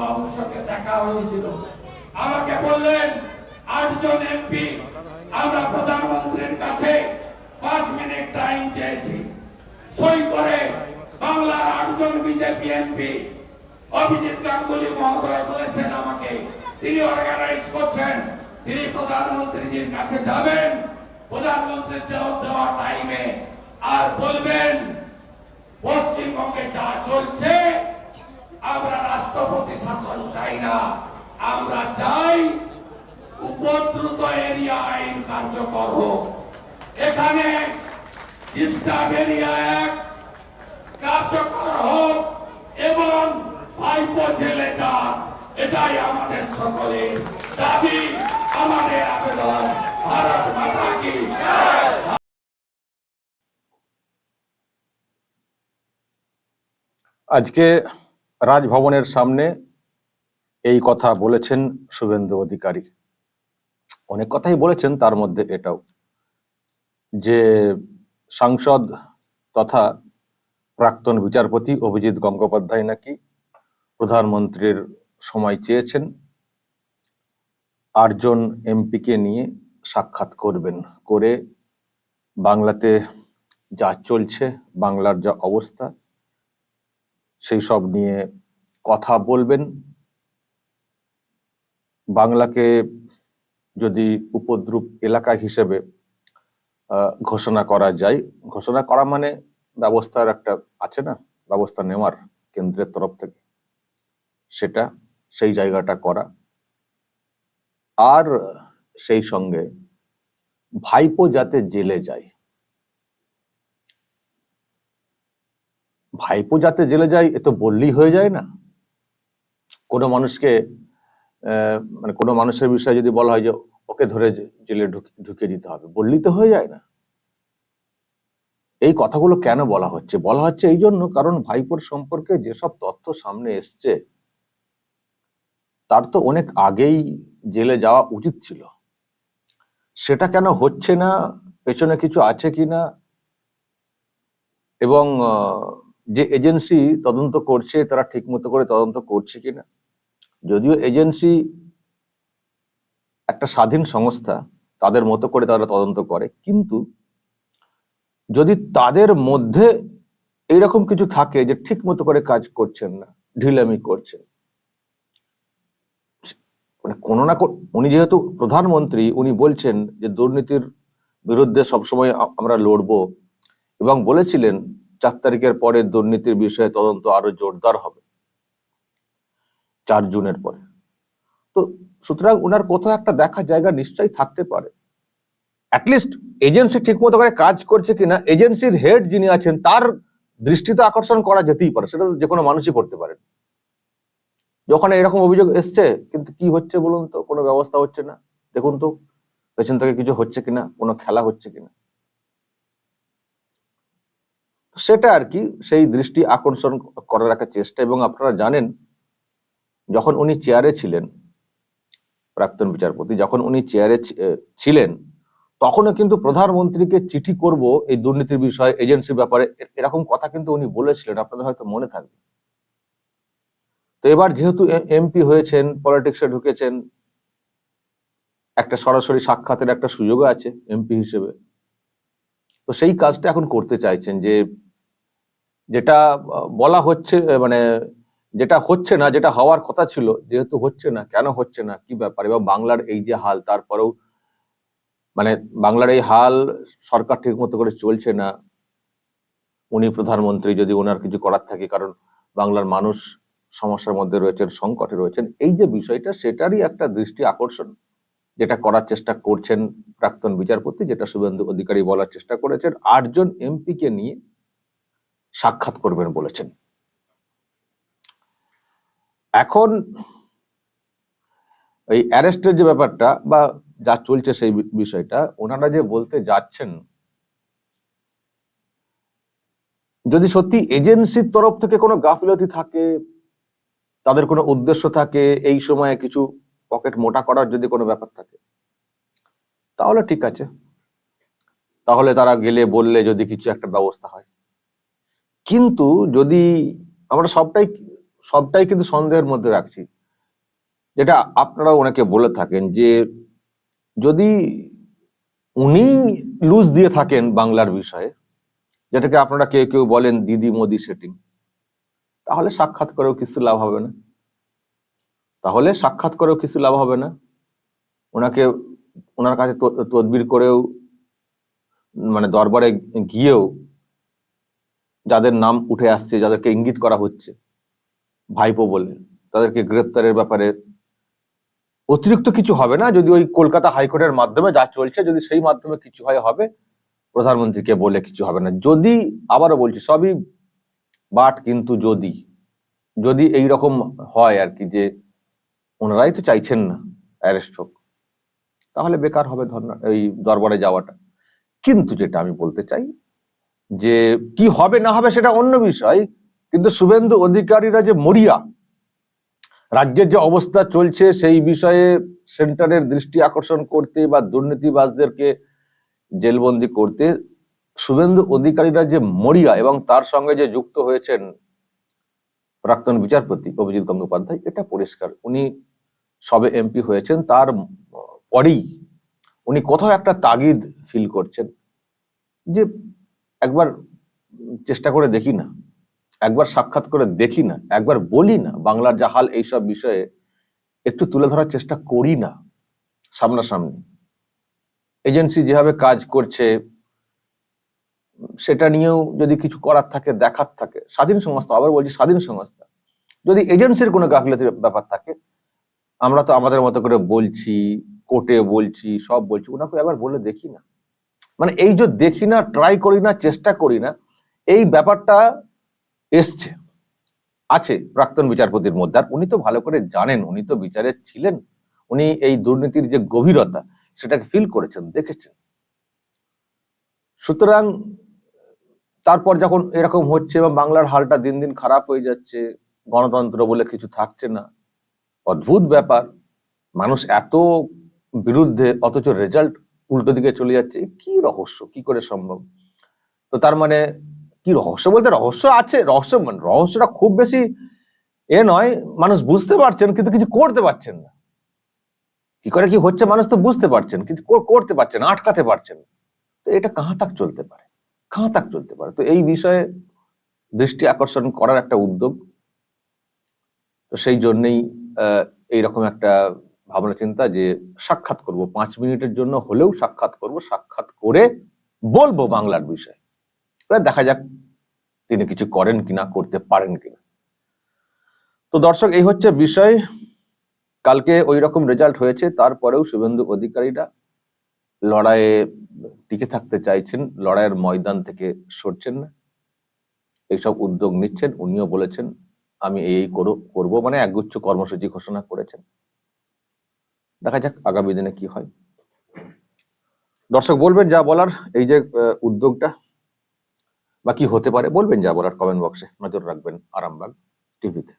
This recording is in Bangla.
বাবুর সঙ্গে দেখা হয়েছিল। আমাকে বললেন, আটজন এমপি, আমরা প্রধানমন্ত্রীর কাছে পাঁচ মিনিট টাইম চেয়েছি। সই করে বাংলার আটজন বিজেপি এমপি, অভিজিৎ গাঙ্গুলি মহোদয় বলেছেন আমাকে, তিনি অর্গানাইজ করছেন, তিনি প্রধানমন্ত্রীজির কাছে যাবেন, প্রধানমন্ত্রীর দেওয়া দেওয়া টাইমে আর বলবেন, পশ্চিমবঙ্গে যা চলছে রাষ্ট্রপতি শাসন চাই না। আমরা চাই উপদ্রুত এরিয়া আইন কার্যকর হোক। এখানে কার্যকর হোক এবং ভাইপো জেলে যান এটাই আমাদের সকলে দাবি, আমাদের আবেদন। ভারত মাতা কি আজকে রাজভবনের সামনে এই কথা বলেছেন শুভেন্দু অধিকারী। অনেক কথাই বলেছেন, তার মধ্যে এটাও। যে সাংসদ তথা প্রাক্তন বিচারপতি অভিজিৎ গঙ্গোপাধ্যায় নাকি প্রধানমন্ত্রীর সময় চেয়েছেন, আটজন এমপিকে নিয়ে সাক্ষাৎ করবেন করে বাংলাতে যা চলছে, বাংলার যা অবস্থা সেই সব নিয়ে কথা বলবেন। বাংলাকে যদি উপদ্রুপ এলাকা হিসেবে ঘোষণা করা যায়। ঘোষণা করা মানে ব্যবস্থার একটা আছে না? ব্যবস্থা নেওয়ার কেন্দ্রের তরফ থেকে। সেটা, সেই জায়গাটা করা। আর সেই সঙ্গে ভাইপো যাতে জেলে যায় ভাইপো যাতে জেলে যায়, এ তো বললেই হয়ে যায় না। কোনো মানুষকে মানে কোনো মানুষের বিষয়ে যদি বলা হয় যে ওকে ধরে জেলে ঢুকি- ঢুকিয়ে দিতে হবে, বললেই তো হয়ে যায় না। এই কথাগুলো কেন বলা হচ্ছে? বলা হচ্ছে এই জন্য কারণ ভাইপোর সম্পর্কে যেসব তথ্য সামনে এসছে, তার তো অনেক আগেই জেলে যাওয়া উচিত ছিল। সেটা কেন হচ্ছে না? পেছনে কিছু আছে কি না এবং যে এজেন্সি তদন্ত করছে, তারা ঠিক মতো করে তদন্ত করছে কিনা? যদিও এজেন্সি একটা স্বাধীন সংস্থা, তাদের মতো করে তারা তদন্ত করে, কিন্তু যদি তাদের মধ্যে এইরকম কিছু থাকে যে ঠিক মতো করে কাজ করছেন না, ঢিলামি করছেন মানে কোনো না উনি যেহেতু প্রধানমন্ত্রী, উনি বলছেন যে দুর্নীতির বিরুদ্ধে সবসময় আমরা লড়বো এবং বলেছিলেন চার তারিখের পরে দুর্নীতির বিষয়ে তদন্ত আরও জোরদার হবে। চার জুনের পরে। তো সুতরাং ওনার কোথাও একটা দেখার জায়গা নিশ্চয়ই থাকতে পারে। অ্যাটলিস্ট এজেন্সি ঠিক মতো করে কাজ করছে কিনা এজেন্সির হেড যিনি আছেন, তার দৃষ্টিতে আকর্ষণ করা যেতেই পারে, সেটা যে কোনো মানুষই করতে পারেন যখন এরকম অভিযোগ এসছে, কিন্তু কি হচ্ছে বলুন তো? কোনো ব্যবস্থা হচ্ছে না। দেখুন তো, পেছন থেকে কিছু হচ্ছে কিনা? কোনো খেলা হচ্ছে কিনা? সেটা আর কি সেই দৃষ্টি আকর্ষণ করার একটা চেষ্টা। এবং আপনারা জানেন, যখন উনি চেয়ারে ছিলেন, প্রাক্তন বিচারপতি, যখন উনি চেয়ারে ছিলেন, তখনও কিন্তু প্রধানমন্ত্রীকে চিঠি করব এই দুর্নীতির বিষয়ে এজেন্সির ব্যাপারে এরকম কথা কিন্তু উনি বলেছিলেন, আপনাদের হয়তো মনে থাকবে। তো এবার যেহেতু এমপি হয়েছেন পলিটিক্সে ঢুকেছেন, একটা সরাসরি সাক্ষাতের একটা সুযোগও আছে এমপি হিসেবে। তো সেই কাজটা এখন করতে চাইছেন যে যেটা বলা হচ্ছে মানে যেটা হচ্ছে না, যেটা হওয়ার কথা ছিল, যেহেতু হচ্ছে না, কেন হচ্ছে না, কি ব্যাপার? এবং বাংলার এই যে হাল, তারপরেও মানে বাংলার এই হাল সরকার ঠিক মতো করে চলছে না। উনি প্রধানমন্ত্রী, যদি ওনার কিছু করার থাকে, কারণ বাংলার মানুষ সমস্যার মধ্যে রয়েছেন, সংকটে রয়েছেন, এই যে বিষয়টা, সেটারই একটা দৃষ্টি আকর্ষণ, যেটা করার চেষ্টা করছেন প্রাক্তন বিচারপতি, যেটা শুভেন্দু অধিকারী বলার চেষ্টা করেছেন, আটজন এমপি কে নিয়ে সাক্ষাৎ করবেন বলেছেন। এখন এই অ্যারেস্টের যে ব্যাপারটা বা যা চলছে সেই বিষয়টা, ওনারা যে বলতে যাচ্ছেন, যদি সত্যি এজেন্সির তরফ থেকে কোনো গাফিলতি থাকে, তাদের কোনো উদ্দেশ্য থাকে, এই সময়ে কিছু পকেট মোটা করার যদি কোনো ব্যাপার থাকে, তাহলে ঠিক আছে। তাহলে তারা গেলে, বললে যদি কিছু একটা ব্যবস্থা হয়। কিন্তু যদি আমরা সবটাই সবটাই কিন্তু সন্দেহের মধ্যে রাখছি, যেটা আপনারা ওনাকে বলে থাকেন যে যদি উনি লুজ দিয়ে থাকেন বাংলার বিষয়ে, যেটাকে আপনারা কেউ কেউ বলেন দিদি মোদি সেটিং তাহলে সাক্ষাৎ করেও কিছু লাভ হবে না। তাহলে সাক্ষাৎ করেও কিছু লাভ হবে না। ওনাকে, ওনার কাছে তদবির করেও মানে দরবারে গিয়েও যাদের নাম উঠে আসছে, যাদেরকে ইঙ্গিত করা হচ্ছে, ভাইপো বলে, তাদেরকে গ্রেপ্তারের ব্যাপারে অতিরিক্ত কিছু হবে না। যদি ওই কলকাতা হাইকোর্টের মাধ্যমে যা চলছে, যদি সেই মাধ্যমে কিছু হয়, হবে। প্রধানমন্ত্রীকে বলে কিছু হবে না। যদি, আবারও বলছি, সবই বাট কিন্তু যদি যদি এই রকম হয় আর কি, যে ওনারাই তো চাইছেন না অ্যারেস্ট হোক, তাহলে বেকার হবে ধর্না, এই দরবারে যাওয়াটা। কিন্তু যেটা আমি বলতে চাই যে কি হবে না হবে সেটা অন্য বিষয়, কিন্তু শুভেন্দু অধিকারীরা যে মরিয়া, রাজ্যের যে অবস্থা চলছে সেই বিষয়ে সেন্টারের দৃষ্টি আকর্ষণ করতে বা দুর্নীতিবাজদেরকে জেলবন্দি করতে শুভেন্দু অধিকারীরা যে মরিয়া এবং তার সঙ্গে যে যুক্ত হয়েছেন প্রাক্তন বিচারপতি অভিজিৎ গঙ্গোপাধ্যায়, এটা পরিষ্কার। উনি সবে এমপি হয়েছেন, তার পরেই উনি কোথাও একটা তাগিদ ফিল করছেন যে একবার চেষ্টা করে দেখি না, একবার সাক্ষাৎ করে দেখি না, একবার বলি না, বাংলার যা হাল এইসব বিষয়ে একটু তুলে ধরার চেষ্টা করি না সামনাসামনি। এজেন্সি যেভাবে কাজ করছে, সেটা নিয়েও যদি কিছু করার থাকে, দেখার থাকে, স্বাধীন সংস্থা, আবার বলছি স্বাধীন সংস্থা, যদি এজেন্সির কোনো গাফিলতির ব্যাপার থাকে, আমরা তো আমাদের মতো করে বলছি, কোর্টে বলছি, সব বলছি, ওনাকে একবার বলে দেখি না। মানে এই যে দেখি না ট্রাই করি না, চেষ্টা করি না, এই ব্যাপারটা এসছে। আছে প্রাক্তন বিচারপতির মধ্যে। আর উনি তো ভালো করে জানেন, উনি তো বিচারে ছিলেন। উনি এই দুর্নীতির যে গভীরতা, সেটাকে ফিল করেছেন, দেখেছেন। সুতরাং তারপর যখন এরকম হচ্ছে এবং বাংলার হালটা দিন দিন খারাপ হয়ে যাচ্ছে, গণতন্ত্র বলে কিছু থাকছে না, অদ্ভুত ব্যাপার। মানুষ এত বিরুদ্ধে, অথচ রেজাল্ট উল্টো দিকে চলে যাচ্ছে কি রহস্য? কি করে সম্ভব? তো তার মানে কি রহস্য বলতে রহস্য আছে, রহস্য মানে রহস্যটা খুব বেশি এ নয়, মানুষ বুঝতে পারছেন কিন্তু কিছু করতে পারছেন না। কি করে কি হচ্ছে মানুষ তো বুঝতে পারছেন কিন্তু করতে পারছেন আটকাতে পারছেন। তো এটা কাহা তাক চলতে পারে, কাহা তাক চলতে পারে। তো এই বিষয়ে দৃষ্টি আকর্ষণ করার একটা উদ্যোগ। তো সেই জন্যেই এইরকম একটা ভাবনা চিন্তা যে সাক্ষাৎ করব, পাঁচ মিনিটের জন্য হলেও সাক্ষাৎ করব, সাক্ষাৎ করে বলব বাংলার বিষয়ে। দেখা যাক তিনি কিছু করেন কিনা, করতে পারেন কিনা। তো দর্শক, এই হচ্ছে বিষয়। কালকে ওই রকম রেজাল্ট হয়েছে, তারপরেও শুভেন্দু অধিকারীরা লড়াইয়ে টিকে থাকতে চাইছেন, লড়াইয়ের ময়দান থেকে সরছেন না। এইসব উদ্যোগ নিচ্ছেন, উনিও বলেছেন, আমি এই করো- করব। মানে একগুচ্ছ কর্মসূচি ঘোষণা করেছেন। দেখা যাক আগামী দিনে কি হয়। দর্শক বলবেন যা বলার, এই যে উদ্যোগটা বা কি হতে পারে, বলবেন যা বলার কমেন্ট বক্সে নজর রাখবেন আরামবাগ টিভিতে।